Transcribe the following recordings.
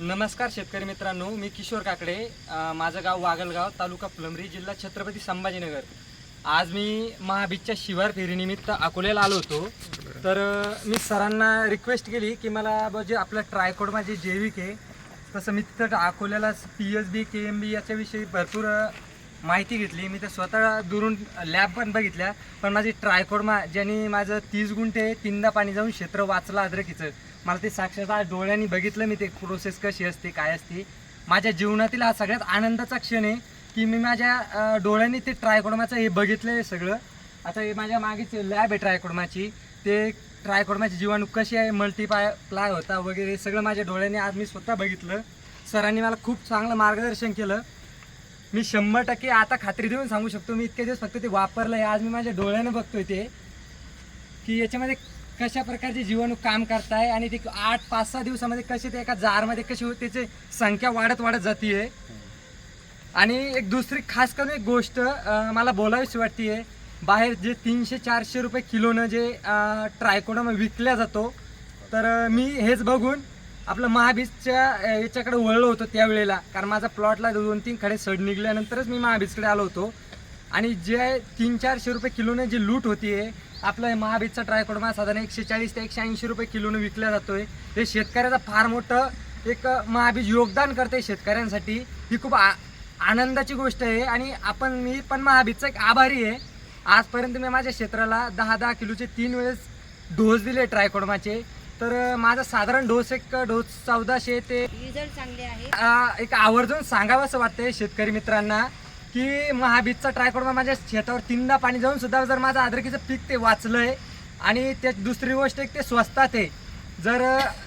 नमस्कार शेतकरी मित्रांनो मी किशोर काकडे. माझं गाव वागलगाव तालुका फुलंब्री जिल्हा छत्रपती संभाजीनगर. आज मी महाबीजच्या शिवार फेरीनिमित्त अकोल्याला आलो होतो. तर मी सरांना रिक्वेस्ट केली की मला जे आपलं ट्रायकोडमा जे जैविक आहे तसं मी तिथं अकोल्याला P H B K M B याच्याविषयी भरपूर माहिती घेतली. मी तर स्वतः दुरून लॅब पण बघितल्या. पण माझी ट्रायकोडमा ज्यांनी माझं तीस गुंठे तीनदा पाणी जाऊन क्षेत्र वाचलं अद्रकीचं मला ते साक्षरता डोळ्यांनी बघितलं मी ते प्रोसेस कशी असते काय असते. माझ्या जीवनातील हा सगळ्यात आनंदाचा क्षण आहे की मी माझ्या डोळ्यांनी ते ट्रायकोडमाचं हे बघितलं आहे सगळं. आता हे माझ्या मागेच लॅब आहे ट्रायकोडमाची ते ट्रायकोडमाची जीवाणू कशी आहे मल्टीपाय प्लाय होता वगैरे सगळं माझ्या डोळ्यांनी आज मी स्वतः बघितलं. सरांनी मला खूप चांगलं मार्गदर्शन केलं. मी शंभर टक्के आता खात्री देऊन सांगू शकतो. मी इतके दिवस फक्त ते वापरलं आहे आज मी माझ्या डोळ्यानं बघतोय ते. की याच्यामध्ये कशा प्रकारचे जीवाणू काम करताय आणि ते आठ पाच सहा दिवसामध्ये कसे ते एका जारमध्ये कशी होते त्याची संख्या वाढत वाढत जाते आणि एक दुसरी खास करून एक गोष्ट मला बोलावीशी वाटते बाहेर जे तीनशे चारशे रुपये किलोनं जे ट्रायकोडम विकल्या जातो. तर मी हेच बघून आपलं महाबीजच्या याच्याकडे वळलो होतो त्यावेळेला. कारण माझा प्लॉटला दोन तीन खडे सड निघल्यानंतरच मी महाबीजकडे आलो होतो. आणि जे तीन चारशे रुपये किलोने जी लूट होतीये आपलं हे महाबीजचा ट्रायकोडमा साधारण एकशे चाळीस ते एकशे ऐंशी रुपये किलोने विकल्या जातोय. हे शेतकऱ्याचा फार मोठं एक महाबीज योगदान करते शेतकऱ्यांसाठी. ही खूप आ आनंदाची गोष्ट आहे. आणि आपण मी पण महाबीजचा एक आभारी आहे. आजपर्यंत मी माझ्या क्षेत्राला दहा दहा किलोचे तीन वेळेस डोस दिले ट्रायकोडमाचे. तर माझा साधारण डोस एक डोस चौदाशे ते रिझल्ट चांगले आहे. आ, एक आवर्जून सांगावं असं वाटतंय शेतकरी मित्रांना की महाबीजचा ट्रायकोडमा माझ्या शेतावर तीनदा पाणी जाऊन सुद्धा जर माझं अद्रकीचं पीक ते वाचलंय आणि ते दुसरी गोष्ट एक ते स्वस्तात आहे. जर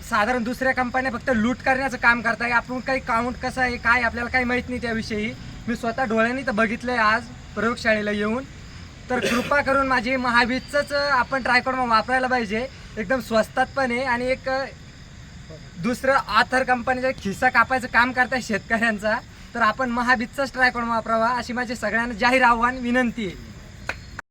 साधारण दुसऱ्या कंपन्या फक्त लूट करण्याचं काम करताय आपण काही काउंट कसं आहे काय आपल्याला काही माहीत नाही त्याविषयी. मी स्वतः डोळ्यांनी तर बघितलंय आज प्रयोगशाळेला येऊन. तर कृपा करून माझी महाबीजचंच आपण ट्रायकोडमा वापरायला पाहिजे. एकदम स्वस्तात पण आहे आणि एक दुसरं आथर कंपनीचा खिस्सा कापायचं काम करताय शेतकऱ्यांचा. तर आपण महाबीजचाच ट्राय करून वापरावा अशी माझी सगळ्यांना जाहीर आव्हान विनंती आहे.